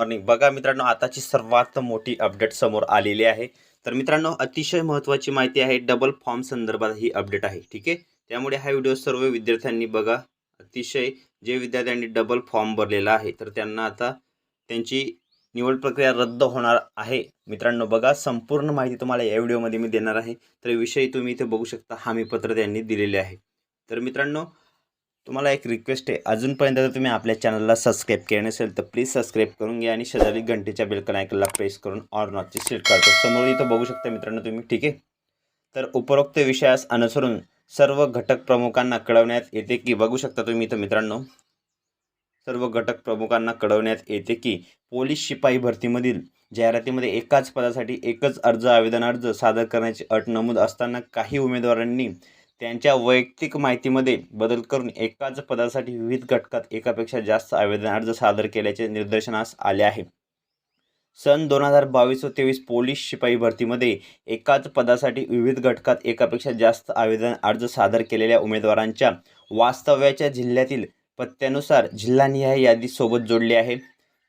Morning बघा मित्रांनो आताची सर्वात मोठी अपडेट समोर आलेली आहे. तर मित्रांनो अतिशय महत्त्वाची माहिती आहे डबल फॉर्म संदर्भात ही अपडेट आहे ठीक आहे? त्यामुळे हा व्हिडिओ सर्व विद्यार्थ्यांनी बघा. अतिशय जे विद्यार्थ्यांनी डबल फॉर्म भरलेला आहे तर त्यांना आता त्यांची निवड प्रक्रिया रद्द होणार आहे. मित्रांनो बघा संपूर्ण माहिती तुम्हाला या व्हिडिओमध्ये मी देणार आहे. तर विषयी तुम्ही इथे बघू शकता हमीपत्र त्यांनी दिलेले आहे. तर मित्रांनो तुम्हाला एक रिक्वेस्ट आहे. अजूनपर्यंत जर तुम्ही आपल्या चॅनलला सबस्क्राईब केले नसेल तर प्लीज सबस्क्राईब करून घ्या आणि शेजारी घंटेच्या बेलकन आयकनला प्रेस करून ऑर नॉटची सीट काढतो समोर इथं बघू शकता मित्रांनो तुम्ही ठीक आहे? तर उपरोक्त विषयास अनुसरून सर्व घटक प्रमुखांना कळवण्यात येते की बघू शकता तुम्ही इथं मित्रांनो सर्व घटक प्रमुखांना कळवण्यात येते की पोलीस शिपाई भरतीमधील जाहिरातीमध्ये एकाच पदासाठी एकच अर्ज आवेदन अर्ज सादर करण्याची अट नमूद असताना काही उमेदवारांनी त्यांच्या वैयक्तिक माहितीमध्ये बदल करून एकाच पदासाठी विविध घटकात एकापेक्षा जास्त आवेदन अर्ज सादर केल्याचे निदर्शनास आले आहे. सन दोन हजार बावीस व तेवीस पोलीस शिपाई भरतीमध्ये एकाच पदासाठी विविध घटकात एकापेक्षा जास्त आवेदन अर्ज सादर केलेल्या उमेदवारांच्या वास्तव्याच्या जिल्ह्यातील पत्त्यानुसार जिल्हानिहाय यादी सोबत जोडली आहे.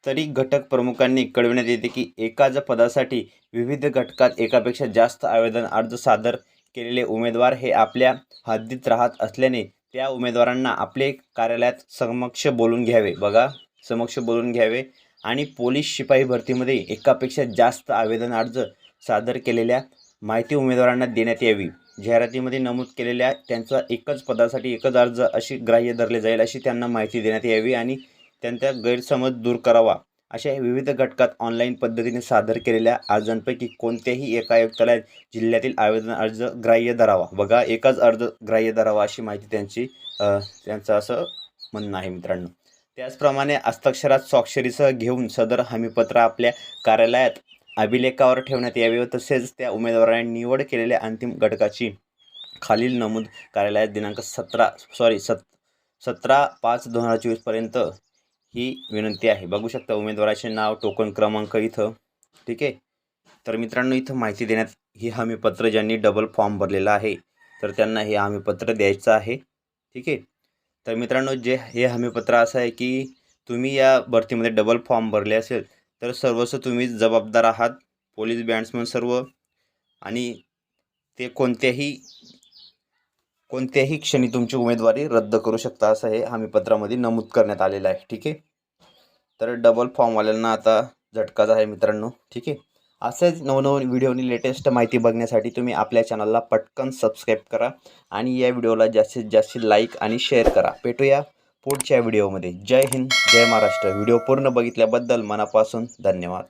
तरी घटक प्रमुखांनी कळविण्यात येते की एकाच पदासाठी विविध घटकात एकापेक्षा जास्त आवेदन अर्ज सादर केलेले उमेदवार हे आपल्या हद्दीत राहत असल्याने त्या उमेदवारांना आपले कार्यालयात समक्ष बोलून घ्यावे. बघा समक्ष बोलून घ्यावे आणि पोलीस शिपाई भरतीमध्ये एकापेक्षा जास्त आवेदन अर्ज सादर केलेल्या माहिती उमेदवारांना देण्यात यावी. जाहिरातीमध्ये नमूद केलेल्या त्यांचा एकच पदासाठी एकच अर्ज अशी ग्राह्य धरले जाईल अशी त्यांना माहिती देण्यात यावी आणि त्यांचा गैरसमज दूर करावा. अशा विविध घटकात ऑनलाईन पद्धतीने सादर केलेल्या अर्जांपैकी कोणत्याही एका आयुक्तालयात जिल्ह्यातील आवेदन अर्ज ग्राह्य धरावा. बघा एकाच अर्ज ग्राह्य धरावा अशी माहिती त्यांची त्यांचं असं म्हणणं आहे मित्रांनो. त्याचप्रमाणे हस्ताक्षरात स्वाक्षरीसह घेऊन सदर हमीपत्र आपल्या कार्यालयात अभिलेखावर ठेवण्यात यावे व तसेच त्या उमेदवाराने निवड केलेल्या अंतिम घटकाची खालील नमूद कार्यालयात दिनांक सतरा सॉरी सत सतरा पाच दोन हजार चोवीसपर्यंत ही विनंती आहे. बघू शकता उमेदवाराचे नाव टोकन क्रमांक इथं. ठीक आहे? तर मित्रांनो इथं माहिती देण्यात ही हमीपत्र ज्यांनी डबल फॉर्म भरलेला आहे तर त्यांना हे हमीपत्र द्यायचं आहे. ठीक आहे? तर मित्रांनो जे हे हमीपत्र असं आहे की तुम्ही या भरतीमध्ये डबल फॉर्म भरले असेल तर सर्वस्व तुम्ही जबाबदार आहात. पोलीस बँड्समन सर्व. आणि ते कोणत्याही कोणत्याही क्षणी तुमची उमेदवारी रद्द करू शकता असं हे हमीपत्रामध्ये नमूद करण्यात आलेलं आहे ठीक आहे? तर डबल फॉर्मवाल्यांना आता झटकाच आहे मित्रांनो ठीक आहे? असेच नवनवीन व्हिडिओनी लेटेस्ट माहिती बघण्यासाठी तुम्ही आपल्या चॅनलला पटकन सबस्क्राईब करा आणि या व्हिडिओला जास्तीत जास्त लाईक आणि शेअर करा. भेटूया पुढच्या व्हिडिओमध्ये. जय हिंद जय महाराष्ट्र. व्हिडिओ पूर्ण बघितल्याबद्दल मनापासून धन्यवाद.